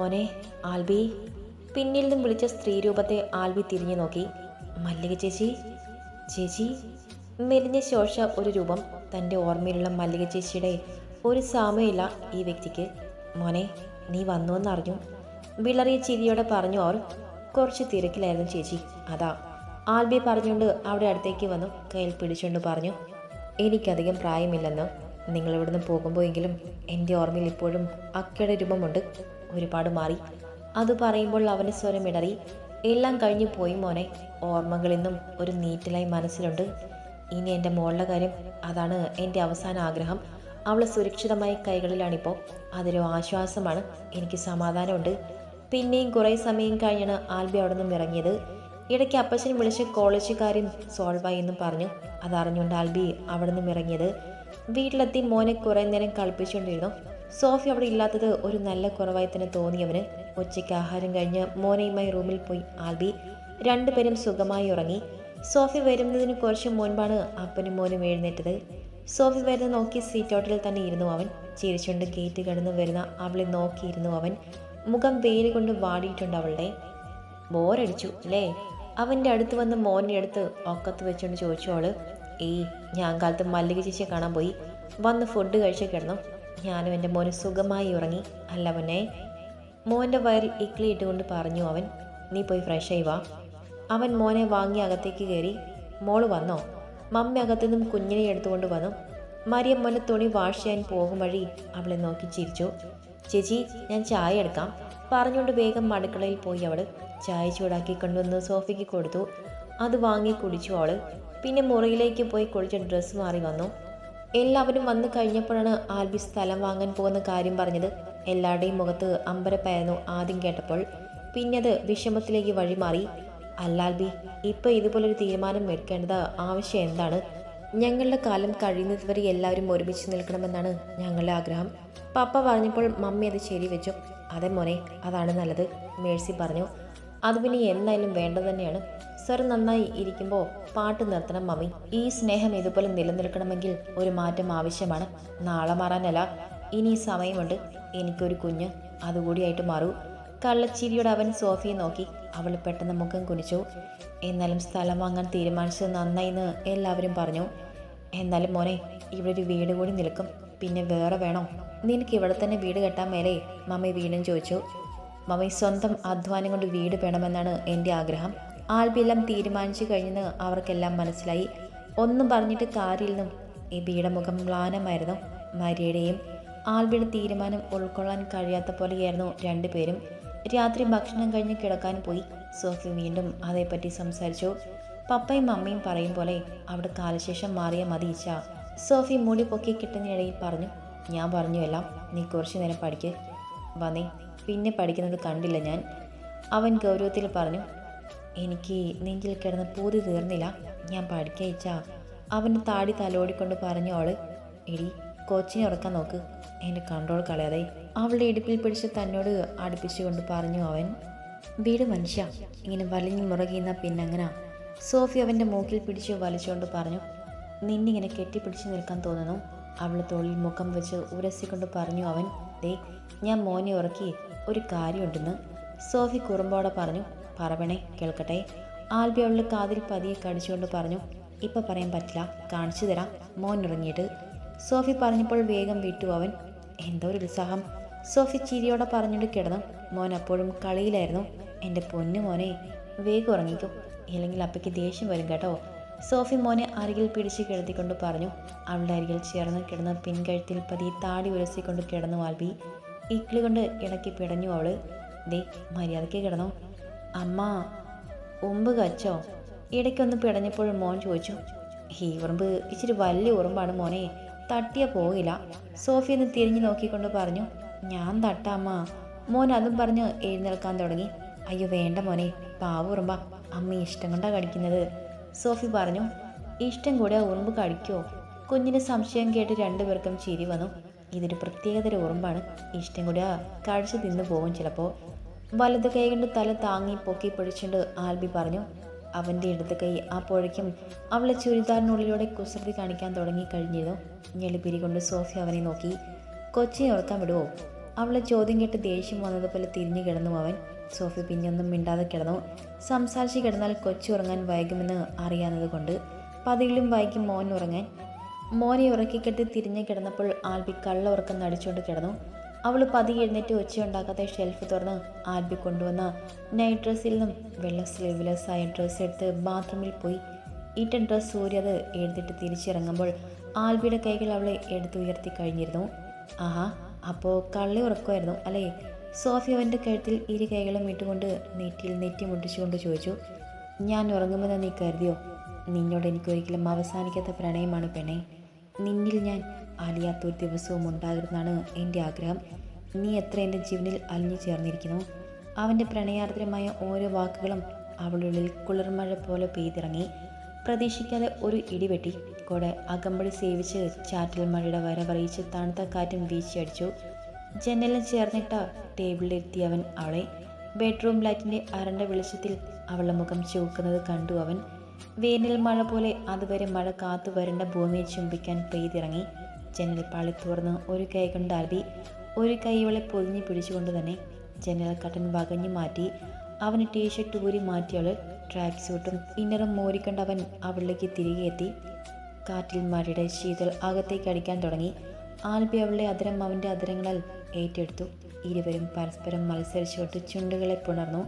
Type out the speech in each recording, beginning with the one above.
മോനെ ആൽബി. പിന്നിൽ നിന്നും വിളിച്ച സ്ത്രീ രൂപത്തെ ആൽബി തിരിഞ്ഞു നോക്കി. മല്ലിക ചേച്ചി ചേച്ചി. മെലിഞ്ഞ ശോഷ ഒരു രൂപം തന്റെ ഓർമ്മയിലുള്ള മല്ലിക ചേച്ചിയുടെ ഒരു സാമ്യമില്ല ഈ വ്യക്തിക്ക്. മോനെ നീ വന്നു എന്നറിഞ്ഞു വിളറിയ ചിരിയോടെ പറഞ്ഞു അവർ കുറച്ച് തിരക്കിലായിരുന്നു ചേച്ചി. അതാ. ആൽബി പറഞ്ഞുകൊണ്ട് അവിടെ അടുത്തേക്ക് വന്നു കയ്യിൽ പിടിച്ചുകൊണ്ട് പറഞ്ഞു എനിക്കധികം പ്രായമില്ലെന്ന്. നിങ്ങളിവിടുന്ന് പോകുമ്പോഴെങ്കിലും എന്റെ ഓർമ്മയിൽ ഇപ്പോഴും അക്കയുടെ രൂപമുണ്ട്. ഒരുപാട് മാറി. അത് പറയുമ്പോൾ അവന്റെ സ്വരം ഇടറി എല്ലാം കഴിഞ്ഞു പോയി മോനെ. ഓർമ്മകൾ ഇന്നും ഒരു നീറ്റലായി മനസ്സിലുണ്ട്. ഇനി എന്റെ മോളുടെ കാര്യം അതാണ് എന്റെ അവസാന ആഗ്രഹം. അവൾ സുരക്ഷിതമായ കൈകളിലാണിപ്പോൾ അതൊരു ആശ്വാസമാണ്. എനിക്ക് സമാധാനമുണ്ട്. പിന്നെയും കുറേ സമയം കഴിഞ്ഞാണ് ആൽബി അവിടെ നിന്നും ഇറങ്ങിയത്. ഇടയ്ക്ക് അപ്പച്ചൻ വിളിച്ച് കാര്യം സോൾവായി എന്നും പറഞ്ഞു. അതറിഞ്ഞുകൊണ്ട് ആൽബി അവിടെ നിന്നും ഇറങ്ങിയത്. വീട്ടിലെത്തി മോനെ കുറേ നേരം കളിപ്പിച്ചുകൊണ്ടിരുന്നു. സോഫി അവിടെ ഇല്ലാത്തത് ഒരു നല്ല കുറവായി തന്നെ തോന്നിയവന് ഉച്ചയ്ക്ക് ആഹാരം കഴിഞ്ഞ് മോനയുമായി റൂമിൽ പോയി ആൽബി രണ്ടുപേരും സുഖമായി ഉറങ്ങി. സോഫി വരുന്നതിന് കുറച്ച് മുൻപാണ് അപ്പനും മോനും എഴുന്നേറ്റത്. സോഫി വരുന്ന നോക്കി സീറ്റ് ഔട്ടിൽ തന്നെ ഇരുന്നു അവൻ. ചിരിച്ചുകൊണ്ട് ഗേറ്റ് കടന്നു വരുന്ന അവളെ നോക്കിയിരുന്നു അവൻ. മുഖം വെയിൽ കൊണ്ട് വാടിയിട്ടുണ്ട് അവളുടെ. ബോറടിച്ചു അല്ലേ? അവന്റെ അടുത്ത് വന്ന് മോനെ അടുത്ത് ഒക്കത്ത് വെച്ചുകൊണ്ട് ചോദിച്ചു അവൾ. ഏയ് ഞാൻ കാലത്ത് മല്ലിക ചേച്ചിയെ കാണാൻ പോയി. വന്ന് ഫുഡ് കഴിച്ച് കിടന്നു. ഞാനും എന്റെ മോന് സുഖമായി ഉറങ്ങി. അല്ല പൊന്നെ മോന്റെ വയറിൽ ഇക്ലി ഇട്ടുകൊണ്ട് പറഞ്ഞു അവൻ നീ പോയി ഫ്രഷ് ആയി വാ. അവൻ മോനെ വാങ്ങി അകത്തേക്ക് കയറി മോൾ വന്നോ? മമ്മി അകത്തു നിന്നും കുഞ്ഞിനെ എടുത്തുകൊണ്ട് വന്നു. മരിയം മോനെ തുണി വാഷ് ചെയ്യാൻ പോകും വഴി അവളെ നോക്കി ചിരിച്ചു. ചേച്ചി ഞാൻ ചായ എടുക്കാം. പറഞ്ഞുകൊണ്ട് വേഗം അടുക്കളയിൽ പോയി അവൾ ചായ ചൂടാക്കി കൊണ്ടുവന്ന് സോഫയ്ക്ക് കൊടുത്തു. അത് വാങ്ങി കുടിച്ചു അവൾ പിന്നെ മുറിയിലേക്ക് പോയി കുളിച്ച് ഡ്രസ്സ് മാറി വന്നു. എല്ലാവരും വന്നു കഴിഞ്ഞപ്പോഴാണ് ആൽബി സ്ഥലം വാങ്ങാൻ പോകുന്ന കാര്യം പറഞ്ഞത്. എല്ലാവരുടെയും മുഖത്ത് അമ്പരപ്പായിരുന്നു ആദ്യം കേട്ടപ്പോൾ. പിന്നത് വിഷമത്തിലേക്ക് വഴിമാറി. അല്ലാൽബി ഇപ്പോൾ ഇതുപോലൊരു തീരുമാനം എടുക്കേണ്ടത് ആവശ്യം എന്താണ്? ഞങ്ങളുടെ കാലം കഴിയുന്നത് വരെ എല്ലാവരും ഒരുമിച്ച് നിൽക്കണമെന്നാണ് ഞങ്ങളുടെ ആഗ്രഹം. പപ്പ പറഞ്ഞപ്പോൾ മമ്മി അത് ശരി വെച്ചു അതെ മോനെ അതാണ് നല്ലത് മേഴ്സി പറഞ്ഞു. അത് പിന്നെ എന്തായാലും വേണ്ടത് തന്നെയാണ്. സർ നന്നായി ഇരിക്കുമ്പോൾ പാട്ട് നിർത്തണം മമ്മി. ഈ സ്നേഹം ഇതുപോലെ നിലനിൽക്കണമെങ്കിൽ ഒരു മാറ്റം ആവശ്യമാണ്. നാളെ മാറാനല്ല. ഇനി സമയമുണ്ട്. എനിക്കൊരു കുഞ്ഞ്. അതുകൂടിയായിട്ട് മാറൂ. കള്ളച്ചിരിയോട് അവൻ സോഫിയെ നോക്കി. അവൾ പെട്ടെന്ന് മുഖം കുനിച്ചു. എന്നാലും സ്ഥലം വാങ്ങാൻ തീരുമാനിച്ചത് നന്നായിന്ന് എല്ലാവരും പറഞ്ഞു. എന്നാലും മോനെ ഇവിടെ ഒരു വീട് കൂടി നിൽക്കും. പിന്നെ വേറെ വേണോ? നിനക്ക് ഇവിടെ തന്നെ വീട് കെട്ടാൻ മേലെ മമ്മി വീണ്ടും ചോദിച്ചു. മമ്മി സ്വന്തം അധ്വാനം കൊണ്ട് വീട് വേണമെന്നാണ് എന്റെ ആഗ്രഹം. ആൽബിയെല്ലാം തീരുമാനിച്ചു കഴിഞ്ഞെന്ന് അവർക്കെല്ലാം മനസ്സിലായി. ഒന്നും പറഞ്ഞിട്ട് കാര്യമില്ലെന്നും ഈ ബിയുടെ മുഖം മ്ലാനമായിരുന്നു. മരിയുടെയും ആൽബിയുടെ തീരുമാനം ഉൾക്കൊള്ളാൻ കഴിയാത്ത പോലെയായിരുന്നു രണ്ടുപേരും. രാത്രി ഭക്ഷണം കഴിഞ്ഞ് കിടക്കാൻ പോയി. സോഫി വീണ്ടും അതേപ്പറ്റി സംസാരിച്ചു. പപ്പയും മമ്മയും പറയും പോലെ അവിടെ കാലശേഷം മാറിയ മതി സോഫി മുടി പൊക്കി കിട്ടുന്നതിനിടയിൽ പറഞ്ഞു ഞാൻ പറഞ്ഞു എല്ലാം. നീ കുറച്ച് നേരം പഠിക്ക്. വന്നേ. പിന്നെ പഠിക്കുന്നത് കണ്ടില്ല ഞാൻ. അവൻ ഗൗരവത്തിൽ പറഞ്ഞു എനിക്ക് നെഞ്ചിൽ കിടന്ന് പൂതി തീർന്നില്ല. ഞാൻ പഠിക്കയച്ച അവന് താടി തലോടിക്കൊണ്ട് പറഞ്ഞു അവൾ എടി കൊച്ചിനെ ഉറക്കാൻ നോക്ക്. എന്റെ കൺട്രോൾ കളയാതെ. അവളുടെ ഇടുപ്പിൽ പിടിച്ച് തന്നോട് അടുപ്പിച്ചുകൊണ്ട് പറഞ്ഞു അവൻ വീട് മനുഷ്യ. ഇങ്ങനെ വലിഞ്ഞു മുറകിയുന്ന പിന്നങ്ങന സോഫി അവന്റെ മൂക്കിൽ പിടിച്ച് വലിച്ചുകൊണ്ട് പറഞ്ഞു നിന്നിങ്ങനെ കെട്ടിപ്പിടിച്ച് നിൽക്കാൻ തോന്നുന്നു. അവൾ തോളിൽ മുഖം വെച്ച് ഉരസിക്കൊണ്ട് പറഞ്ഞു അവൻ ദേ ഞാൻ മോനെ ഉറക്കി ഒരു കാര്യമുണ്ടെന്ന്. സോഫി കുറുമ്പോടെ പറഞ്ഞു പറവണേ കേൾക്കട്ടെ. ആൽബി അവളുടെ കാതിൽ പതിയെ കടിച്ചുകൊണ്ട് പറഞ്ഞു ഇപ്പം പറയാൻ പറ്റില്ല കാണിച്ചു തരാം മോൻ ഇറങ്ങിയിട്ട് സോഫി പറഞ്ഞപ്പോൾ വേഗം വിട്ടു അവൻ. എന്തോ ഒരു ഉത്സാഹം സോഫി ചിരിയോടെ പറഞ്ഞുകൊണ്ട് കിടന്നു. മോൻ അപ്പോഴും കളിയിലായിരുന്നു. എന്റെ പൊന്നു മോനെ വേഗം ഉറങ്ങിക്കും ഇല്ലെങ്കിൽ അപ്പയ്ക്ക് ദേഷ്യം വരും കേട്ടോ. സോഫി മോനെ അരികിൽ പിടിച്ച് കിടത്തിക്കൊണ്ട് പറഞ്ഞു. അവളുടെ അരികിൽ ചേർന്ന് കിടന്ന് പിൻകഴുത്തിൽ പതിയെ താടി ഉരസിക്കൊണ്ട് കിടന്നു ആൽബി. ഇക്കിളി കൊണ്ട് ഇടയ്ക്ക് പിടഞ്ഞു അവൾ. ദേ മര്യാദയ്ക്ക് കിടന്നു. അമ്മ ഉമ്പ് കച്ചോ? ഇടയ്ക്കൊന്ന് പിടഞ്ഞപ്പോൾ മോൻ ചോദിച്ചു ഈ ഉറുമ്പ് ഇച്ചിരി വലിയ ഉറുമ്പാണ് മോനെ തട്ടിയ പോകില്ല. സോഫി ഒന്ന് തിരിഞ്ഞു നോക്കിക്കൊണ്ട് പറഞ്ഞു ഞാൻ തട്ടാമ്മ മോൻ അതും പറഞ്ഞ് എഴുന്നേൽക്കാൻ തുടങ്ങി. അയ്യോ വേണ്ട മോനെ പാവ ഉറുമ്പ അമ്മ ഇഷ്ടം കൊണ്ടാ കടിക്കുന്നത്. സോഫി പറഞ്ഞു ഇഷ്ടം കൂടെ ആ ഉറുമ്പ് കടിക്കോ? കുഞ്ഞിന് സംശയം കേട്ട് രണ്ടുപേർക്കും ചിരി വന്നു. ഇതൊരു പ്രത്യേകതര ഉറുമ്പാണ്. ഇഷ്ടം കൂടെ കഴിച്ചു തിന്നു പോകും ചിലപ്പോൾ വലത് കൈ കൊണ്ട് തല താങ്ങി പൊക്കി പിടിച്ചുകൊണ്ട് ആൽബി പറഞ്ഞു അവന്റെ ഇടത് കൈ അപ്പോഴേക്കും അവളെ ചുരിദാറിനുള്ളിലൂടെ കുസൃതി കാണിക്കാൻ തുടങ്ങി കഴിഞ്ഞിരുന്നു. ഞെളിപ്പിരി കൊണ്ട് സോഫി അവനെ നോക്കി കൊച്ചിനെ ഉറക്കാൻ വിടുവോ? അവളെ ചോദ്യം കേട്ട് ദേഷ്യം വന്നതുപോലെ തിരിഞ്ഞു കിടന്നു അവൻ. സോഫി പിന്നൊന്നും മിണ്ടാതെ കിടന്നു. സംസാരിച്ച് കിടന്നാൽ കൊച്ചു ഉറങ്ങാൻ വൈകുമെന്ന് അറിയാവുന്നത് കൊണ്ട് പതിയിലും വൈകും മോൻ ഉറങ്ങാൻ. മോനെ ഉറക്കിക്കെട്ടി തിരിഞ്ഞു കിടന്നപ്പോൾ ആൽബി കള്ള ഉറക്കം നടിച്ചുകൊണ്ട് കിടന്നു. അവൾ പതിയെ എഴുന്നേറ്റ് ഒച്ചയുണ്ടാക്കാതെ ഷെൽഫ് തുറന്ന് ആൽബി കൊണ്ടുവന്ന നൈറ്റ് ഡ്രസ്സിൽ നിന്നും വെള്ള സ്ലീവ്ലെസ് ആയ ഡ്രസ്സ് എടുത്ത് ബാത്റൂമിൽ പോയി. ഈറ്റൻ ഡ്രസ്സ് സൂര്യ അത് എഴുതിട്ട് തിരിച്ചിറങ്ങുമ്പോൾ ആൽബിയുടെ കൈകൾ അവളെ എടുത്തുയർത്തി കഴിഞ്ഞിരുന്നു. ആഹാ അപ്പോൾ കള്ളി ഉറക്കുമായിരുന്നു അല്ലേ? സോഫി അവന്റെ കഴുത്തിൽ ഇരു കൈകളും ഇട്ടുകൊണ്ട് നെറ്റിയിൽ നെറ്റി മുട്ടിച്ചുകൊണ്ട് ചോദിച്ചു ഞാൻ ഉറങ്ങുമെന്ന് നീ കരുതിയോ? നിന്നോട് എനിക്കൊരിക്കലും അവസാനിക്കാത്ത പ്രണയമാണ് പെണ്ണെ. നിന്നിൽ ഞാൻ അലിയാത്തൊരു ദിവസവും ഉണ്ടാകരുതെന്നാണ് എന്റെ ആഗ്രഹം. നീ എത്ര എന്റെ ജീവനിൽ അലിഞ്ഞു ചേർന്നിരിക്കുന്നു? അവന്റെ പ്രണയാർദ്രമായ ഓരോ വാക്കുകളും അവളുള്ളിൽ കുളിർമഴ പോലെ പെയ്തിറങ്ങി. പ്രതീക്ഷിക്കാതെ ഒരു ഇടിവെട്ടി കൂടെ അകമ്പടി സേവിച്ച് ചാറ്റൽ മഴയുടെ വരവറിയിച്ച് തണുത്ത കാറ്റും വീശിയടിച്ചു. ജനലിൽ ചേർന്നിട്ട ടേബിളിലിരുത്തി അവൻ അവളെ. ബെഡ്റൂം ലൈറ്റിന്റെ അരണ്ട വെളിച്ചത്തിൽ അവളുടെ മുഖം ചുവക്കുന്നത് കണ്ടു അവൻ. വേനൽ മഴ പോലെ അതുവരെ മഴ കാത്തു വരേണ്ട ഭൂമിയെ ചുംബിക്കാൻ പെയ്തിറങ്ങി. ജനൽ പാളി തുറന്ന് ഒരു കൈ കൊണ്ട് ഒരു കൈ ഇവളെ പൊതിഞ്ഞു പിടിച്ചുകൊണ്ട് തന്നെ ജനൽ കട്ടൻ വകഞ്ഞു മാറ്റി. അവന് ടീഷർട്ട് ഊരി മാറ്റിയവൾ ട്രാക്ക് സൂട്ടും ഇന്നറും മോരിക്കൊണ്ട് അവൻ അവളിലേക്ക് തിരികെ എത്തി. കാറ്റിൽ മഴയുടെ ശീതൾ അകത്തേക്ക് അടിക്കാൻ തുടങ്ങി. ആൽബി അവളുടെ അതിരം അവന്റെ അതിരങ്ങളാൽ ഏറ്റെടുത്തു. ഇരുവരും പരസ്പരം മത്സരിച്ചോട്ട് ചുണ്ടുകളെ പുണർന്നു.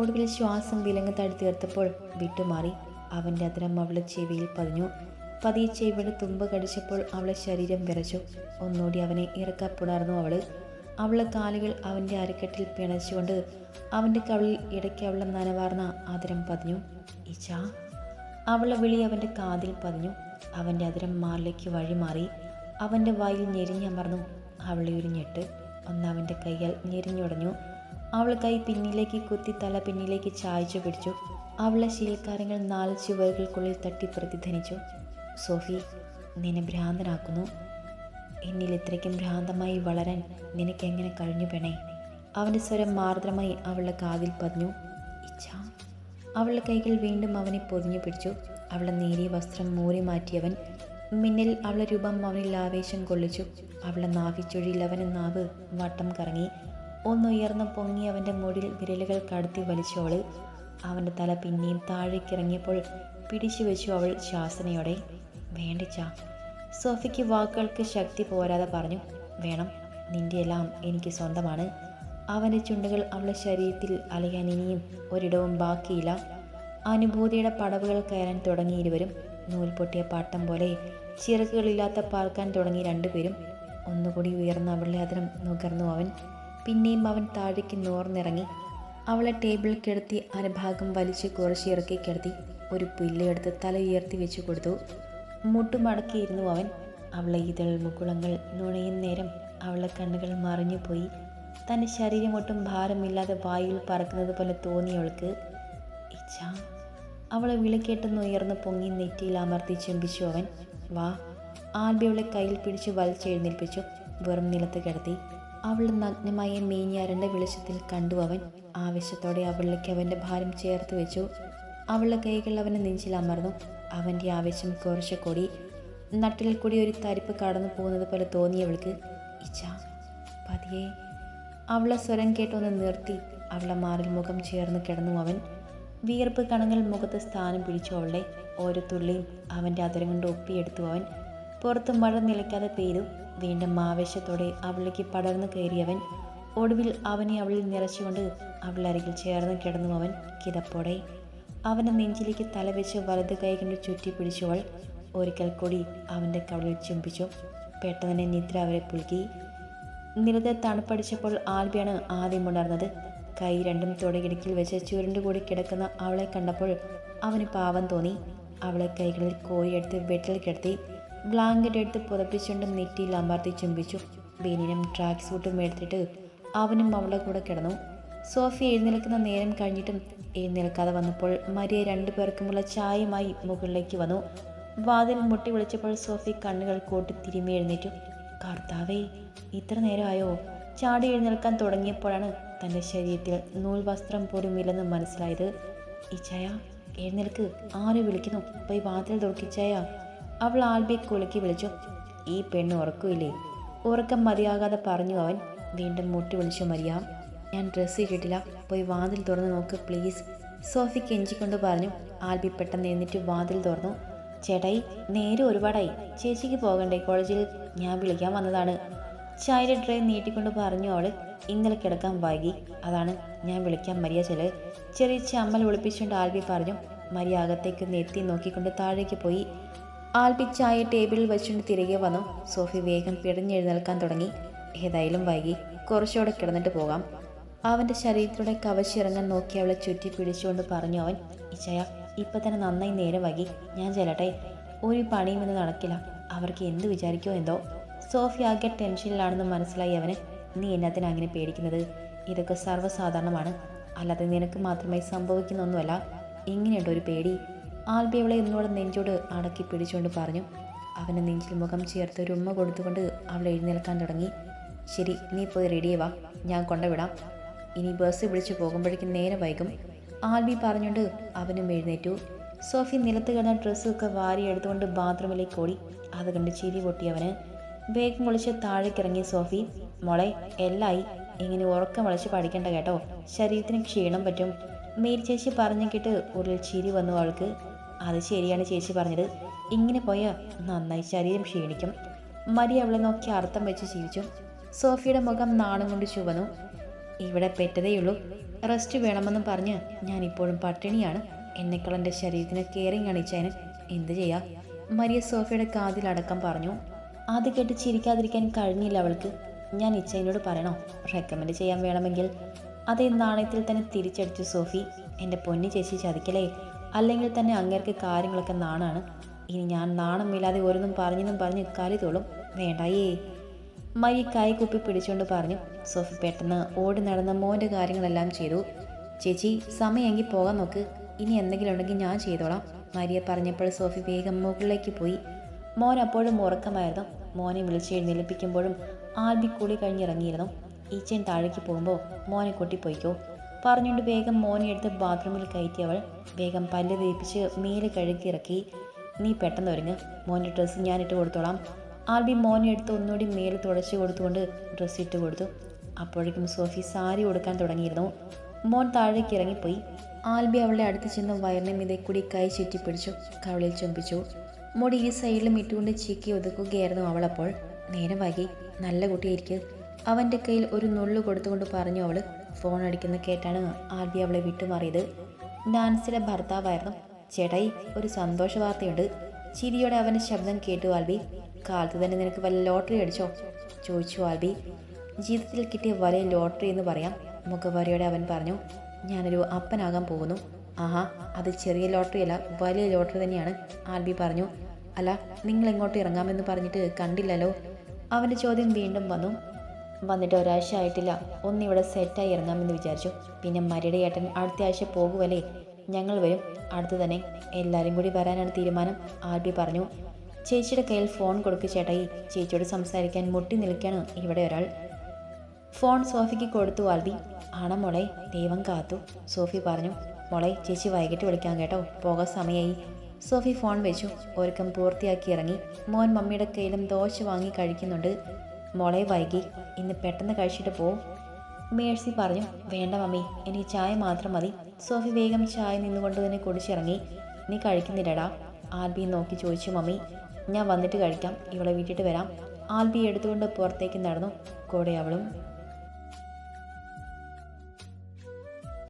ഒടുവിൽ ശ്വാസം വിലങ്ങ് തടുത്തീർത്തപ്പോൾ വിട്ടുമാറി. അവന്റെ അതിരം അവളെ ചെവിയിൽ പതിഞ്ഞു. പതിയെ ചെവിയുടെ തുമ്പ് കടിച്ചപ്പോൾ അവളെ ശരീരം വിറച്ചു. ഒന്നുകൂടി അവനെ ഇറക്കാൻ പുണർന്നു അവൾ കാലുകൾ അവന്റെ അരക്കെട്ടിൽ പിണച്ചുകൊണ്ട് അവന്റെ കവിളിൽ ഇടയ്ക്ക് അവളെ നനവാർന്ന അതിരം പതിഞ്ഞു. ഇച്ചാ അവളെ വിളി അവന്റെ കാതിൽ പതിഞ്ഞു. അവന്റെ അതിരം മാറിലേക്ക് വഴിമാറി. അവന്റെ വായിൽ ഞെരിഞ്ഞമർന്നു. അവളെ ഒരു ഞെട്ട്. ഒന്ന് അവന്റെ കൈയാൽ ഞെരിഞ്ഞുടഞ്ഞു. അവൾ കൈ പിന്നിലേക്ക് കുത്തി തല പിന്നിലേക്ക് ചായച്ചു പിടിച്ചു. അവളെ ശീൽക്കാരങ്ങൾ നാല് ചുവരുകൾക്കുള്ളിൽ തട്ടി പ്രതിധനിച്ചു സോഫി നിന്നെ ഭ്രാന്തനാക്കുന്നു. എന്നിൽ ഇത്രയ്ക്കും ഭ്രാന്തമായി വളരാൻ നിനക്ക് എങ്ങനെ കഴിഞ്ഞു പെണേ? അവന്റെ സ്വരം മാർദ്രമായി അവളുടെ കാതിൽ പതിഞ്ഞു. ഇച്ഛ. അവളുടെ കൈകൾ വീണ്ടും അവനെ പൊതിഞ്ഞു പിടിച്ചു. അവളുടെ നേരിയ വസ്ത്രം മൂരി മാറ്റിയവൻ മിന്നിൽ അവളുടെ രൂപം അവനിൽ ആവേശം കൊള്ളിച്ചു. അവളുടെ നാവിച്ചൊഴിയിൽ അവന്റെ നാവ് വട്ടം കറങ്ങി. ഒന്നുയർന്ന് പൊങ്ങി അവന്റെ മുടിൽ വിരലുകൾ കടത്തി വലിച്ചോൾ അവന്റെ തല പിന്നെയും താഴേക്കിറങ്ങിയപ്പോൾ പിടിച്ചു വെച്ചു അവൾ ശാസനയോടെ. വേണ്ടിച്ച സോഫിക്ക് വാക്കുകൾക്ക് ശക്തി പോരാതെ പറഞ്ഞു വേണം നിന്റെ എല്ലാം എനിക്ക് സ്വന്തമാണ്. അവന്റെ ചുണ്ടുകൾ അവളുടെ ശരീരത്തിൽ അലയാൻ ഇനിയും ഒരിടവും ബാക്കിയില്ല. അനുഭൂതിയുടെ പടവുകൾ കയറാൻ തുടങ്ങി ഇരുവരും. നൂൽ പൊട്ടിയ പാട്ടം പോലെ ചിറകുകളില്ലാത്ത പാർക്കാൻ തുടങ്ങി രണ്ടുപേരും. ഒന്നുകൂടി ഉയർന്ന അവളുടെ അതിരം നുകർന്നു അവൻ. പിന്നെയും അവൻ താഴേക്ക് നോർന്നിറങ്ങി. അവളെ ടേബിൾ കിടത്തി അനുഭാഗം വലിച്ച് കുറച്ച് ഇറക്കി കിടത്തി ഒരു പുല്ലെടുത്ത് തല ഉയർത്തി വെച്ചു കൊടുത്തു. മുട്ടുമടക്കിയിരുന്നു അവൻ. അവളെ ഇതൾ മുകുളങ്ങൾ നുണയും നേരം അവളെ കണ്ണുകൾ മറിഞ്ഞു പോയി. തന്റെ ശരീരം ഒട്ടും ഭാരമില്ലാതെ വായിൽ പറക്കുന്നത് പോലെ തോന്നിയവൾക്ക് ഇച്ഛ അവളെ വിളിക്കേട്ടെന്ന് ഉയർന്ന് പൊങ്ങി നെറ്റിയിൽ അമർത്തി ചുംബിച്ചു അവൻ. വാ ആൽബി അവളെ കയ്യിൽ പിടിച്ച് വലിച്ചെഴുന്നേൽപ്പിച്ചു വെറും നിലത്ത് കിടത്തി. അവളുടെ നഗ്നമായ മീനിയാരന്റെ വെളിച്ചത്തിൽ കണ്ടു അവൻ. ആവേശത്തോടെ അവളിലേക്ക് അവന്റെ ഭാരം ചേർത്ത് വെച്ചു. അവളുടെ കൈകൾ അവനെ നെഞ്ചിൽ അമർന്നു. അവന്റെ ആവേശം കുറച്ച് കൂടി. നട്ടിൽ കൂടി ഒരു തരിപ്പ് കടന്നു പോകുന്നത് പോലെ തോന്നിയവൾക്ക് ഇച്ച പതിയെ. അവളെ സ്വരം കേട്ടൊന്ന് നിർത്തി. അവളെ മാറിൽ മുഖം ചേർന്ന് കിടന്നു അവൻ. വിയർപ്പ് കണങ്ങൾ മുഖത്ത് സ്ഥാനം പിടിച്ചു അവളുടെ. ഓരോ തുള്ളിയും അവന്റെ അതിരം കൊണ്ട് ഒപ്പിയെടുത്തു അവൻ. പുറത്ത് മഴ നിലയ്ക്കാതെ പെയ്തു. വീണ്ടും ആവേശത്തോടെ അവളിലേക്ക് പടർന്നു കയറിയവൻ ഒടുവിൽ അവനെ അവളിൽ നിറച്ചുകൊണ്ട് അവളരികിൽ ചേർന്ന് കിടന്നു അവൻ കിതപ്പോടെ. അവനെ നെഞ്ചിലേക്ക് തലവെച്ച് വലത് കൈ കൊണ്ട് ചുറ്റി പിടിച്ചവൾ ഒരിക്കൽ കൂടി അവന്റെ കവളിൽ ചുംബിച്ചു. പെട്ടെന്ന് നിദ്ര അവരെ പുൽകി. നിലത്ത് തണുപ്പടിച്ചപ്പോൾ ആൽബിയാണ് ആദ്യം ഉണർന്നത്. കൈ രണ്ടും തുടകിടുക്കിൽ വെച്ച് ചുരുണ്ടുകൂടി കിടക്കുന്ന അവളെ കണ്ടപ്പോൾ അവന് പാവം തോന്നി. അവളെ കൈകളിൽ കോരിയെടുത്ത് വെട്ടിൽ കിടത്തി. ബ്ലാങ്കറ്റ് എടുത്ത് പുതപ്പിച്ചുകൊണ്ട് നെറ്റിയിൽ അമർത്തി ചുംബിച്ചു. ബെനിനും ട്രാക്ക് സൂട്ടും എടുത്തിട്ട് അവനും അവളുടെ കൂടെ കിടന്നു. സോഫി എഴുന്നേൽക്കുന്ന നേരം കഴിഞ്ഞിട്ടും എഴുന്നേൽക്കാതെ വന്നപ്പോൾ മരിയ രണ്ടുപേർക്കുമുള്ള ചായയുമായി മുകളിലേക്ക് വന്നു. വാതിൽ മുട്ടി വിളിച്ചപ്പോൾ സോഫി കണ്ണുകൾ കൂട്ടി തിരുമി എഴുന്നേറ്റു. കർത്താവേ ഇത്ര നേരമായോ? ചാടി എഴുന്നേൽക്കാൻ തുടങ്ങിയപ്പോഴാണ് തന്റെ ശരീരത്തിൽ നൂൽ വസ്ത്രം പോലും ഇല്ലെന്ന് മനസ്സിലായത്. ഇച്ചയ എഴുന്നേൽക്ക്. ആരെ വിളിക്കുന്നു? പോയി വാതിൽ തുറക്കിച്ചയ അവൾ ആൽബിയെ കുലുക്കി വിളിച്ചു. ഈ പെണ്ണ് ഉറക്കില്ലേ? ഉറക്കം മതിയാകാതെ പറഞ്ഞു അവൻ. വീണ്ടും മുട്ടി വിളിച്ചു മരിയ ഞാൻ ഡ്രസ്സ് ഇട്ടിട്ടില്ല. പോയി വാതിൽ തുറന്ന് നോക്ക് പ്ലീസ്. സോഫി കെഞ്ചിക്കൊണ്ട് പറഞ്ഞു. ആൽബി പെട്ടെന്ന് എന്നിട്ട് വാതിൽ തുറന്നു. ചേട്ടായി നേരെ ഒരുപാടായി. ചേച്ചിക്ക് പോകണ്ടേ? കോളേജിൽ ഞാൻ വിളിക്കാൻ വന്നതാണ്. ചായയുടെ ട്രേ നീട്ടിക്കൊണ്ട് പറഞ്ഞു അവൾ. ഇന്നലെ കിടക്കാൻ വൈകി. അതാണ് ഞാൻ വിളിക്കാൻ മരിയ ചെൽ ചെറിയ ചമ്മൽ ഒളിപ്പിച്ചുകൊണ്ട് ആൽബി പറഞ്ഞു. മരിയ അകത്തേക്ക് നെത്തി നോക്കിക്കൊണ്ട് താഴേക്ക് പോയി. ആൽബി ചായ ടേബിളിൽ വെച്ചുകൊണ്ട് തിരികെ വന്നു. സോഫി വേഗം പിടഞ്ഞെഴുന്നേൽക്കാൻ തുടങ്ങി. ഏതായാലും വൈകി. കുറച്ചുകൂടെ കിടന്നിട്ട് പോകാം. അവന്റെ ശരീരത്തിലൂടെ കവച്ചിറങ്ങാൻ നോക്കി അവളെ ചുറ്റി പിടിച്ചുകൊണ്ട് പറഞ്ഞു അവൻ ഇച്ചയ ഇപ്പം തന്നെ നന്നായി നേരം വൈകി. ഞാൻ ചെല്ലട്ടെ. ഒരു പണിയും ഇന്ന് നടക്കില്ല. അവർക്ക് എന്ത് വിചാരിക്കോ എന്തോ? സോഫി ആകെ ടെൻഷനിലാണെന്ന് മനസ്സിലായി അവന്. നീ എന്നതിന് അങ്ങനെ പേടിക്കുന്നത്? ഇതൊക്കെ സർവസാധാരണമാണ്. അല്ലാതെ നിനക്ക് മാത്രമേ സംഭവിക്കുന്നൊന്നുമല്ല. ഇങ്ങനെയുണ്ടോ ഒരു പേടി? ആൽബി അവളെ എന്നോട് നെഞ്ചോട് അടക്കി പിടിച്ചുകൊണ്ട് പറഞ്ഞു. അവന്റെ നെഞ്ചിൽ മുഖം ചേർത്ത് ഒരു ഉമ്മ കൊടുത്തുകൊണ്ട് അവൾ എഴുന്നേൽക്കാൻ തുടങ്ങി. ശരി നീ പോയി റെഡി വാ. ഞാൻ കൊണ്ടുവിടാം. ഇനി ബസ് വിളിച്ച് പോകുമ്പോഴേക്കും നേരെ വൈകും. ആൽബി പറഞ്ഞുകൊണ്ട് അവനും എഴുന്നേറ്റു. സോഫി നിലത്ത് കിടന്ന ഡ്രസ്സൊക്കെ വാരി എടുത്തുകൊണ്ട് ബാത്റൂമിലേക്ക് ഓടി. അത് കണ്ട് ചിരി പൊട്ടിയവന്. വേഗം വിളിച്ച് താഴേക്കിറങ്ങി സോഫി മോളെ എല്ലായി. ഇങ്ങനെ ഉറക്കം വിളിച്ച് പഠിക്കണ്ട കേട്ടോ. ശരീരത്തിന് ക്ഷീണം പറ്റും. മേരി ചേച്ചി പറഞ്ഞു കേട്ട് ഉള്ളിൽ ചിരി വന്നു അവൾക്ക്. അത് ശരിയാണ് ചേച്ചി പറഞ്ഞത്. ഇങ്ങനെ പോയാൽ നന്നായി ശരീരം ക്ഷീണിക്കും. മരി അവളെ നോക്കി അർത്ഥം വെച്ച് ജീവിച്ചു. സോഫിയുടെ മുഖം നാണം കൊണ്ട് ചുവന്നു. ഇവിടെ പെറ്റതേയുള്ളൂ റെസ്റ്റ് വേണമെന്നും പറഞ്ഞ് ഞാൻ ഇപ്പോഴും പട്ടിണിയാണ്. എന്നെക്കാൾ എന്റെ ശരീരത്തിന് കെയറിങ് കാണിച്ചതിന് എന്ത് ചെയ്യാം? മരിയ സോഫിയുടെ കാതിലടക്കം പറഞ്ഞു. അത് കേട്ട് ചിരിക്കാതിരിക്കാൻ കഴിഞ്ഞില്ല അവൾക്ക്. ഞാൻ ഇച്ചയിനോട് പറയണോ? റെക്കമെൻഡ് ചെയ്യാൻ വേണമെങ്കിൽ. അതേ നാണയത്തിൽ തന്നെ തിരിച്ചടിച്ചു സോഫി. എന്റെ പൊന്നി ചേച്ചി ചതിക്കലേ. അല്ലെങ്കിൽ തന്നെ അങ്ങേർക്ക് കാര്യങ്ങളൊക്കെ നാണാണ്. ഇനി ഞാൻ നാണമില്ലാതെ ഓരോന്നും പറഞ്ഞെന്നും പറഞ്ഞ് കാലി തോളും. വേണ്ടായേ. മരി കൈ കുപ്പി പിടിച്ചുകൊണ്ട് പറഞ്ഞു സോഫി പെട്ടെന്ന് ഓടി നടന്ന മോന്റെ കാര്യങ്ങളെല്ലാം ചെയ്തു. ചേച്ചി സമയമെങ്കിൽ പോകാൻ നോക്ക്. ഇനി എന്തെങ്കിലും ഉണ്ടെങ്കിൽ ഞാൻ ചെയ്തോളാം. മരിയെ പറഞ്ഞപ്പോൾ സോഫി വേഗം മുകളിലേക്ക് പോയി. മോൻ അപ്പോഴും ഉറക്കമായിരുന്നു. മോനെ വിളിച്ച് എഴുന്നേൽപ്പിക്കുമ്പോഴും ആൽബി കൂടി കഴിഞ്ഞിറങ്ങിയിരുന്നു. ഈച്ചൻ താഴേക്ക് പോകുമ്പോൾ മോനെ കൊട്ടിപ്പോയിക്കോ. പറഞ്ഞുകൊണ്ട് വേഗം മോനെ എടുത്ത് ബാത്റൂമിൽ കയറ്റി അവൾ വേഗം പല്ല് തേപ്പിച്ച് മേലെ കഴുകി ഇറക്കി നീ പെട്ടെന്ന് ഒരുങ്ങ്. മോന്റെ ഡ്രസ്സ് ഞാനിട്ട് കൊടുത്തോളാം. ആൽബി മോനെ എടുത്ത് ഒന്നുകൂടി മേലെ തുടച്ചു കൊടുത്തുകൊണ്ട് ഡ്രസ്സ് ഇട്ട് കൊടുത്തു. അപ്പോഴേക്കും സോഫി സാരി കൊടുക്കാൻ തുടങ്ങിയിരുന്നു. മോൻ താഴേക്ക് ഇറങ്ങിപ്പോയി. ആൽബി അവളെ അടുത്ത് ചെന്ന് വയറിനെ മീതെ കൂടി കൈ ചുറ്റി പിടിച്ചു കവളിൽ ചുംബിച്ചു. മുടി ഈ സൈഡിലും ഇട്ടുകൊണ്ട് ചീക്കി ഒതുക്കുകയായിരുന്നു അവളപ്പോൾ നേരം വൈകി. നല്ല കുട്ടിയായിരിക്കും. അവന്റെ കയ്യിൽ ഒരു നുള്ളു കൊടുത്തുകൊണ്ട് പറഞ്ഞു അവൾ. ഫോൺ അടിക്കുന്ന കേട്ടാണ് ആർബി അവളെ വിട്ടുമാറിയത് നാൻസിയുടെ ഭർത്താവായിരുന്നു. ചേട്ടായി ഒരു സന്തോഷ വാർത്തയുണ്ട്. ചിരിയോടെ അവന്റെ ശബ്ദം കേട്ടു ആൽബി. കാലത്ത് തന്നെ നിനക്ക് വല്ല ലോട്ടറി അടിച്ചോ? ചോദിച്ചു ആൽബി. ജീവിതത്തിൽ കിട്ടിയ വലിയ ലോട്ടറി എന്ന് പറയാം മുഖവരയോടെ അവൻ പറഞ്ഞു. ഞാനൊരു അപ്പനാകാൻ പോകുന്നു. ആഹാ അത് ചെറിയ ലോട്ടറി അല്ല വലിയ ലോട്ടറി തന്നെയാണ് ആൽബി പറഞ്ഞു. അല്ല നിങ്ങൾ എങ്ങോട്ട് ഇറങ്ങാമെന്ന് പറഞ്ഞിട്ട് കണ്ടില്ലല്ലോ? അവന്റെ ചോദ്യം വീണ്ടും വന്നു. വന്നിട്ട് ഒരാഴ്ച ആയിട്ടില്ല ഒന്നിവിടെ സെറ്റായി ഇറങ്ങാമെന്ന് വിചാരിച്ചു. പിന്നെ മരിയുടെ ഏട്ടൻ അടുത്ത ആഴ്ച പോകുമല്ലേ ഞങ്ങൾ വരും. അടുത്ത് തന്നെ എല്ലാവരും കൂടി വരാനാണ് തീരുമാനം. ആൽബി പറഞ്ഞു. ചേച്ചിയുടെ കയ്യിൽ ഫോൺ കൊടുക്ക് ചേട്ടായി ചേച്ചിയോട് സംസാരിക്കാൻ മുട്ടി നിൽക്കുകയാണ് ഇവിടെ ഒരാൾ. ഫോൺ സോഫിക്ക് കൊടുത്തു ആൽബി. ആണ മോളെ? ദൈവം കാത്തു. സോഫി പറഞ്ഞു. മോളെ ചേച്ചി വൈകിട്ട് വിളിക്കാം കേട്ടോ. പോകാൻ സമയമായി സോഫി ഫോൺ വെച്ചു. ഒരുക്കം പൂർത്തിയാക്കി ഇറങ്ങി. മോൻ മമ്മിയുടെ കയ്യിലും ദോശ വാങ്ങി കഴിക്കുന്നുണ്ട്. മോളെ വൈകി ഇന്ന് പെട്ടെന്ന് കഴിച്ചിട്ട് പോവും മേഴ്സി പറഞ്ഞു വേണ്ട മമ്മി എനിക്ക് ചായ മാത്രം മതി. സോഫി വേഗം ചായ നിന്നുകൊണ്ട് തന്നെ കുടിച്ചിറങ്ങി. നീ കഴിക്കുന്നില്ലടാ. ആൽബി നോക്കി ചോദിച്ചു മമ്മി ഞാൻ വന്നിട്ട് കഴിക്കാം. ഇവളെ വീട്ടിട്ട് വരാം. ആൽബി എടുത്തുകൊണ്ട് പുറത്തേക്ക് നടന്നു. കൂടെ അവളും